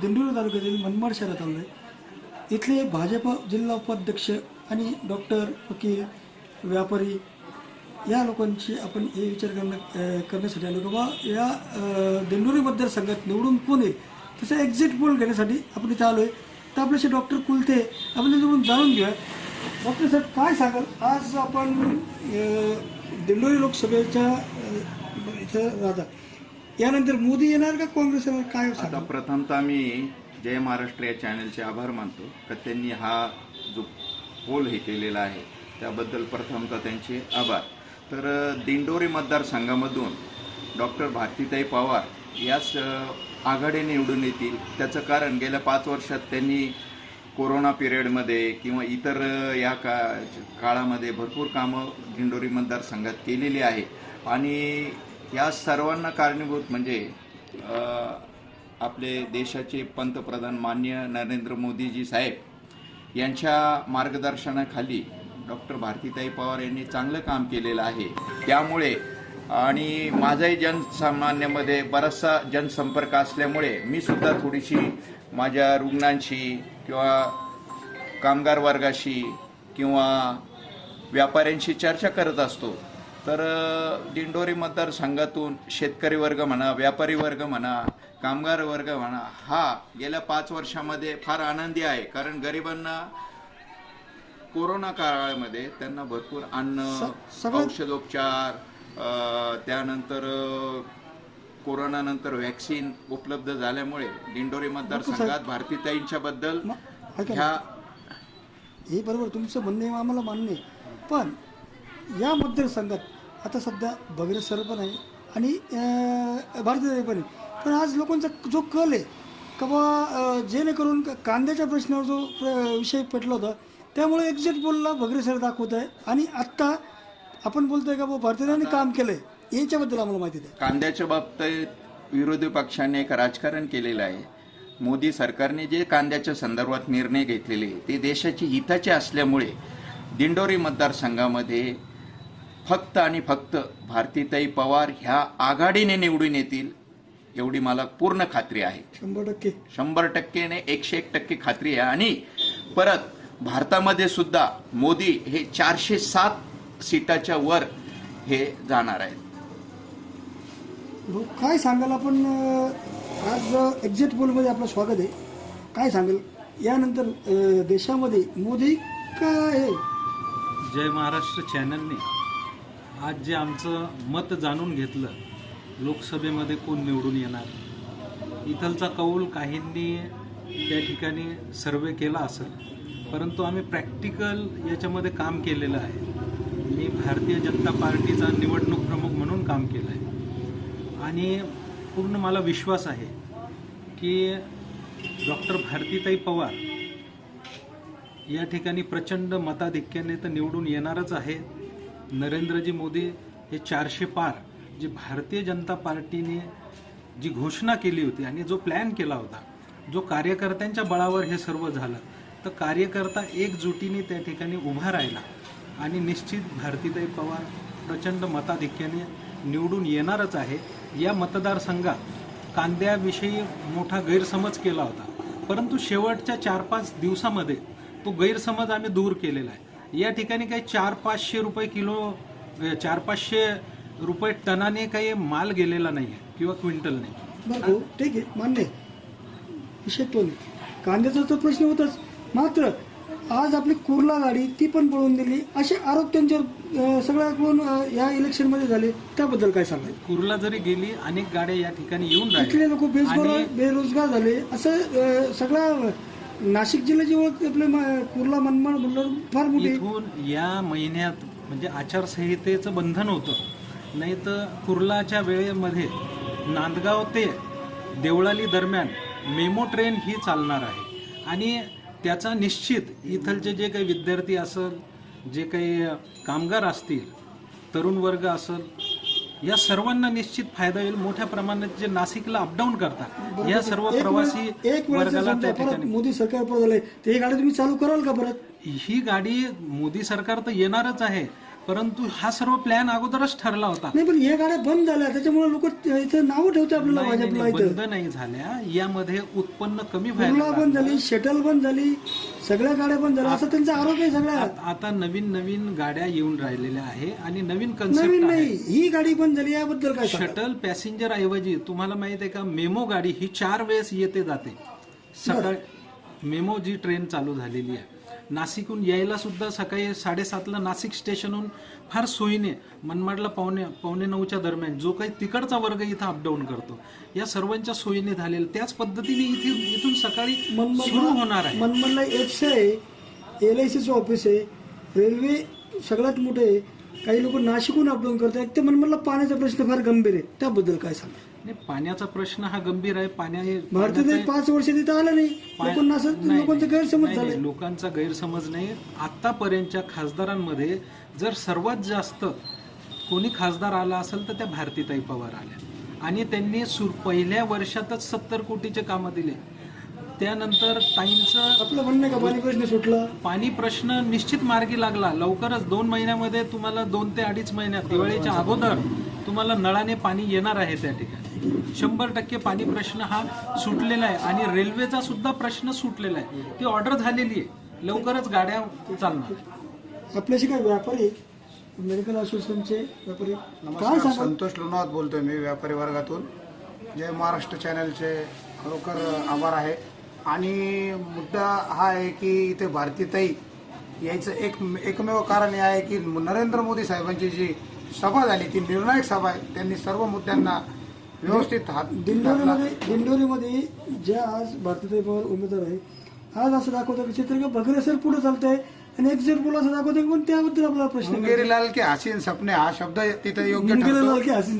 दिंडोरी तालुक्यातील मनमाड शहरात आलो आहे इथले भाजप जिल्हा उपाध्यक्ष आणि डॉक्टर वकील व्यापारी या लोकांची आपण हे विचार करणं करण्यासाठी आलो बाबा या दिंडोरी मतदारसंघात निवडून कोण येईल? तसं एक्झिट पोल घेण्यासाठी आपण इथे आलो आहे तर आपल्याशी डॉक्टर कुलते आपण त्यांच्याकडून जाणून घेऊया. डॉक्टर साहेब काय सांगाल? आज आपण दिंडोरी लोकसभेच्या इथं राहतात यानंतर मोदी येणार का काँग्रेस येणार? काय आता प्रथमतः मी जय महाराष्ट्र या चॅनलचे आभार मानतो का त्यांनी हा जो पोल हे केलेला आहे त्याबद्दल प्रथमतः त्यांचे आभार. तर अ, दिंडोरी मतदारसंघामधून डॉक्टर भारतीताई पवार याच अ, आघाडीने निवडून येतील. त्याचं कारण गेल्या पाच वर्षात त्यांनी कोरोना पिरियडमध्ये किंवा इतर अ, या का काळामध्ये भरपूर कामं दिंडोरी मतदारसंघात केलेली आहे. आणि या सर्वांना कारणीभूत म्हणजे आपले देशाचे पंतप्रधान मान्य नरेंद्र मोदीजी साहेब यांच्या मार्गदर्शनाखाली डॉक्टर भारतीताई पवार यांनी चांगलं काम केलेलं आहे. त्यामुळे आणि माझाही जनसामान्यामध्ये बराचसा जनसंपर्क असल्यामुळे मी सुद्धा थोडीशी माझ्या रुग्णांशी किंवा कामगार वर्गाशी किंवा व्यापाऱ्यांशी चर्चा करत असतो. तर दिंडोरी मतदारसंघातून शेतकरी वर्ग म्हणा व्यापारी वर्ग म्हणा कामगार वर्ग म्हणा हा गेल्या पाच वर्षामध्ये फार आनंदी आहे. कारण गरिबांना कोरोना काळामध्ये त्यांना भरपूर अन्न औषधोपचार त्यानंतर कोरोनानंतर व्हॅक्सिन उपलब्ध झाल्यामुळे दिंडोरी मतदारसंघात भारतीताईंच्या बद्दल. ह्या हे बरोबर तुमचं म्हणणं आम्हाला मान्य पण या मतदारसंघात आता सध्या बगरे सर पण आहे आणि भारतीय पण आहे पण आज लोकांचा जो कल आहे का बा जेणेकरून कांद्याच्या प्रश्नावर जो प्र- विषय पेटला होता त्यामुळे एक्झिट पोलला बगरे सर दाखवत आहे. आणि आत्ता आपण बोलतोय का बा भारतीयांनी काम केलंय. याच्याबद्दल आम्हाला माहिती द्या. कांद्याच्या बाबतीत विरोधी पक्षाने एक राजकारण केलेलं आहे. मोदी सरकारने जे कांद्याच्या संदर्भात निर्णय घेतलेले ते देशाची हिताचे असल्यामुळे दिंडोरी मतदारसंघामध्ये फक्त आणि फक्त भारतीताई पवार ह्या आघाडीने निवडून येतील एवढी मला पूर्ण खात्री आहे. शंभर टक्के. शंभर टक्केने एकशे एक टक्के खात्री आहे. आणि परत भारतामध्ये सुद्धा मोदी हे चारशे सात सीटाच्या वर हे जाणार आहेत. काय सांगाल आपण आज एक्झिट पोलमध्ये आपलं स्वागत आहे. काय सांगाल? यानंतर देशामध्ये मोदी का हे जय महाराष्ट्र चॅनलने आज जे आमचं मत जाणून घेतलं लोकसभेमध्ये कोण निवडून येणार? इथलचा कौल काहींनी त्या ठिकाणी सर्वे केला असेल परंतु आम्ही प्रॅक्टिकल याच्यामध्ये काम केलेलं आहे. मी भारतीय जनता पार्टीचा निवडणूक प्रमुख म्हणून काम केलं आहे आणि पूर्ण मला विश्वास आहे की डॉक्टर भारतीताई पवार या ठिकाणी प्रचंड मताधिक्याने तर निवडून येणारच आहे नरेंद्रजी मोदी हे चारशे पार जी भारतीय जनता पार्टीने जी घोषणा केली होती आणि जो प्लॅन केला होता जो कार्यकर्त्यांच्या बळावर हे सर्व झालं तर कार्यकर्ता एकजुटीने त्या ठिकाणी उभा राहिला आणि निश्चित भारतीताई पवार प्रचंड मताधिक्याने निवडून येणारच आहे. या मतदारसंघात कांद्याविषयी मोठा गैरसमज केला होता. परंतु शेवटच्या चार पाच दिवसामध्ये तो गैरसमज आम्ही दूर केलेला आहे. या ठिकाणी काही चार पाचशे रुपये किलो चार पाचशे रुपये टनाने काही माल गेलेला नाही आहे किंवा क्विंटल नाही. बरं भाऊ ठीक आहे मान्य आहे. विषय तो नाही. कांद्याचा तर प्रश्न होताच. मात्र आज आपली कुर्ला गाडी ती पण पळून दिली असे आरोप त्यांच्यावर अं, सगळ्याकडून अं, या इलेक्शनमध्ये झाले त्याबद्दल काय सांगाल? कुर्ला जरी गेली अनेक गाड्या या ठिकाणी येऊन इथले लोक बेरोजगार आणि बेरोजगार झाले. असं अं, सगळा नाशिक जिल्ह्याची ओळख आपले म- कुर्ला मनमाड म्हणलं फार मोठी आहे. इथून या महिन्यात म्हणजे आचारसंहितेचं बंधन होतं नाही तर कुर्लाच्या वेळेमध्ये नांदगाव ते देवळाली दरम्यान मेमो ट्रेन ही चालणार आहे आणि त्याचा निश्चित इथलचे जे काही विद्यार्थी असेल जे काही कामगार असतील तरुण वर्ग असेल या सर्वांना निश्चित फायदा होईल. मोठ्या प्रमाणात जे नाशिकला अपडाऊन करतात या सर्व प्रवासी एक वर्गाला त्या ठिकाणी मोदी सरकार ते गाडी तुम्ही चालू कराल का परत? ही गाडी मोदी सरकार तर येणारच आहे. परंतु हा सर्व प्लॅन अगोदरच ठरला होता. नाही पण या गाड्या बंद झाल्या. त्याच्यामुळे लोक इथं नावं ठेवते आपल्याला नाही, नाही, भाजपला नाही, इथं. बंद नाही झाल्या. यामध्ये उत्पन्न कमी कुर्ला व्हायला बंद लागलं. झाली शटल बंद झाली सगळ्या गाड्या बंद झाल्या. असं त्यांचा आरोप आहे सगळ्या आत- आता नवीन नवीन गाड्या येऊन राहिलेल्या आहे आणि नवीन नवीन कन्सेप्ट नाही आहे ही गाडी बंद झाली याबद्दल काय सांगा? शटल पॅसेंजर ऐवजी तुम्हाला माहीत आहे का मेमो गाडी ही चार वेळेस येते जाते. सकाळी मेमो जी ट्रेन चालू झालेली आहे. नाशिकहून यायला सुद्धा सकाळी साडेसातला नाशिक स्टेशनहून फार सोयीने मनमाडला पावणे पावणे नऊच्या दरम्यान जो काही तिकडचा वर्ग इथं अपडाऊन करतो. या सर्वांच्या सोयीने झालेलं त्याच पद्धतीने इथे इथून सकाळी सुरू होणार आहे. मनमनला एकशे आहे एल आय सीचं ऑफिस आहे रेल्वे सगळ्यात मोठे काही लोक नाशिकहून अपडाऊन करतात. एक तर मनमनला पाण्याचा प्रश्न फार गंभीर आहे. त्याबद्दल काय सांगा नाही, पाण्याचा प्रश्न हा गंभीर आहे. पाण्या भारतात पाच वर्ष तिथं आलं नाही. लोकांना असं नाही, लोकांचा गैरसमज नाही, लोकांचा गैरसमज नाही. आतापर्यंतच्या खासदारांमध्ये जर सर्वात जास्त कोणी खासदार आला असेल तर त्या भारतीताई पवार आल्या. आणि त्यांनी सुर पहिल्या वर्षातच सत्तर कोटीचे कामं दिले. त्यानंतर ताईंचं आपलं म्हणणं का? पाणी प्रश्न सुटला. पाणी प्रश्न निश्चित मार्गी लागला. लवकरच दोन महिन्यामध्ये तुम्हाला दोन ते अडीच महिन्यात दिवाळीच्या अगोदर तुम्हाला नळाने पाणी येणार आहे त्या ठिकाणी. शंभर टक्के पाणी प्रश्न हा सुटलेला आहे आणि रेल्वेचा सुद्धा प्रश्न सुटलेला आहे. ती ऑर्डर झालेली आहे. लवकरच गाड्या चालणार. आपल्याशी काय व्यापारी? मेडिकल असोसिएशनचे व्यापारी. नमस्कार संतोष लोणावत बोलतोय मी व्यापारी वर्गातून. जय महाराष्ट्र चॅनलचे खरोखर आभार आहे. आणि मुद्दा हा आहे की इथे भारतीताई यायचं एक एकमेव कारण हे आहे की नरेंद्र मोदी साहेबांची जी सभा झाली ती निर्णायक सभा आहे. त्यांनी सर्व मुद्द्यांना व्यवस्थित हात. दिंडोरीमध्ये दिंडोरीमध्ये ज्या आज भारतीय पवार उमेदवार आहे आज असं दाखवतं की चित्र बघरे सर पुढे चालतंय आणि एक जर पुढे असं दाखवतं की पण त्याबद्दल आपला प्रश्न मुंगेरी लाल के हसीन सपने हा शब्द तिथे योग्य मुंगेरी लाल की हसीन